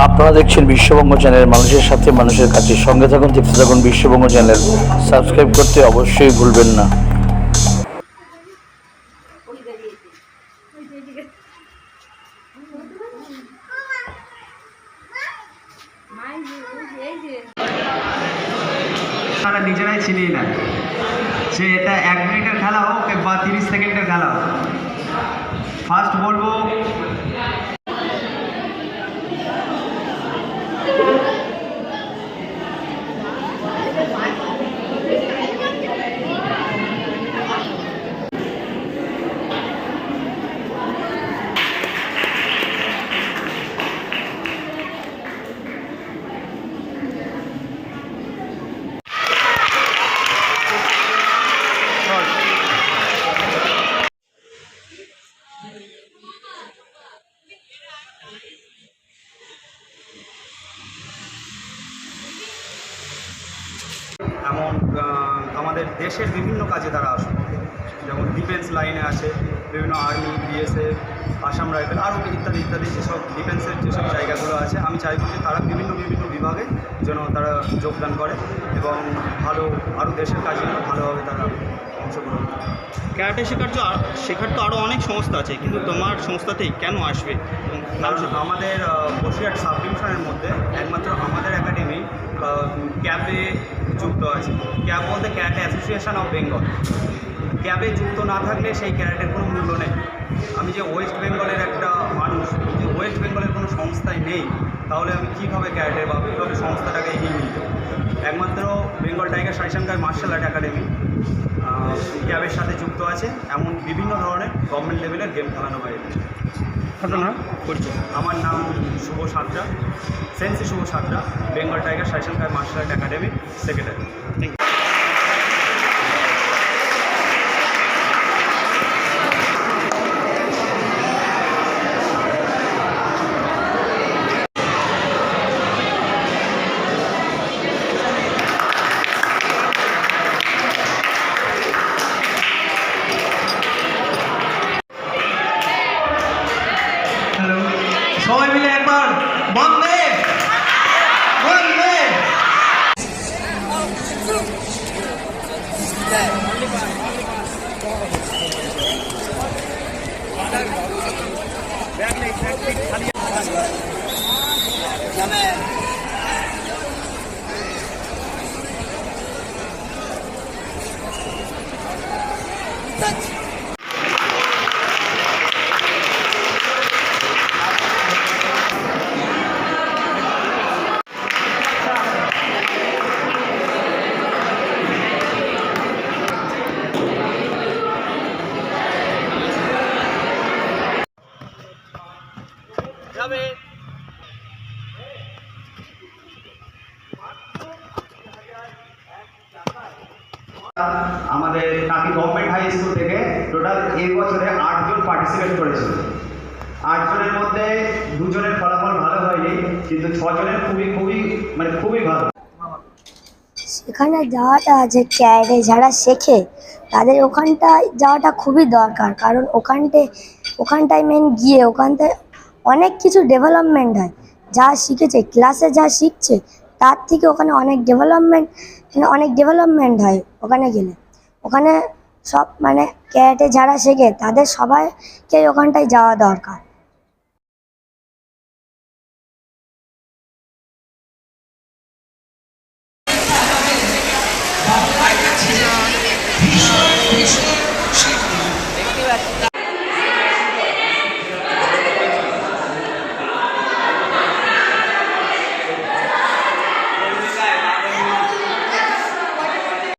আপনারা দেখছেন বিশ্ববঙ্গ চ্যানেল, মানুষের সাথে মানুষের কাছে। সঙ্গে থাকুন দেখতে থাকুন বিশ্ববঙ্গ চ্যানেল। সাবস্ক্রাইব করতে অবশ্যই ভুলবেন না। নিজেরাই চিনিয়ে নেয় সে এটা এক মিনিটের খেলা হোক বা তিরিশ সেকেন্ডের খেলা হোক। ফার্স্ট বলব এমন আমাদের দেশের বিভিন্ন কাজে তারা আসে। যেমন ডিফেন্স লাইনে আছে বিভিন্ন আর্মি বিএসএফ আসাম রাইফেল আরও ইত্যাদি ইত্যাদি যেসব ডিফেন্সের যেসব জায়গাগুলো আছে, আমি চাইব যে তারা বিভিন্ন বিভিন্ন বিভাগে যেন তারা যোগদান করে এবং ভালো আরও দেশের কাজে ভালোভাবে তারা ক্যারাটে শেখার তো শেখার তো আরও অনেক সংস্থা আছে, কিন্তু তোমার সংস্থাতেই কেন আসবে? কারণ আমাদের বসিরহাট সাব ডিভিশনের মধ্যে একমাত্র আমাদের একাডেমি ক্যাবে যুক্ত আছে। ক্যাব বলতে ক্যারাটে অ্যাসোসিয়েশন অফ বেঙ্গল। ক্যাবে যুক্ত না থাকলে সেই ক্যারাটের কোনো মূল্য নেই। আমি যে ওয়েস্ট বেঙ্গলের একটা মানুষ, যে ওয়েস্ট বেঙ্গলের কোনো সংস্থাই নেই, তাহলে আমি কীভাবে ক্যারাটে বা কীভাবে সংস্থাটাকে এগিয়ে যাব? একমাত্র বেঙ্গল টাইগার সাইশানকার মার্শাল আর্ট একাডেমি। ক্যাবের সাথে যুক্ত আছে এমন বিভিন্ন ধরনের গভর্নমেন্ট লেভেলের গেম খেলানো হয়। আমার নাম Shubho Santra sensei Shubho Santra Bengal tiger শাসন খায় martial art academy secretary thank you সবাই মিলে একবার বন্ধে বন্দে। আমাদের গভর্নমেন্ট হাই স্কুল থেকে টোটাল এই বছরে আটজন পার্টিসিপেট করেছিল আটজনের মধ্যে দুজনের ফলাফল ভালো হয়নি, কিন্তু ছজনের খুবই খুবই মানে খুবই ভালো। সেখানে যাওয়াটা যে ক্যারে যারা শেখে, তাদের ওখানটায় যাওয়াটা খুবই দরকার। কারণ ওখানটায় ওখানটায় মেন গিয়ে ওখানটায় অনেক কিছু ডেভেলপমেন্ট হয়। যা শিখেছে ক্লাসে যা শিখছে তার থেকে ওখানে অনেক ডেভেলপমেন্ট মানে অনেক ডেভেলপমেন্ট হয় ওখানে গেলে। ওখানে সব মানে ক্যারেটে যারা শেখে তাদের সবাইকে ওখানটায় যাওয়া দরকার।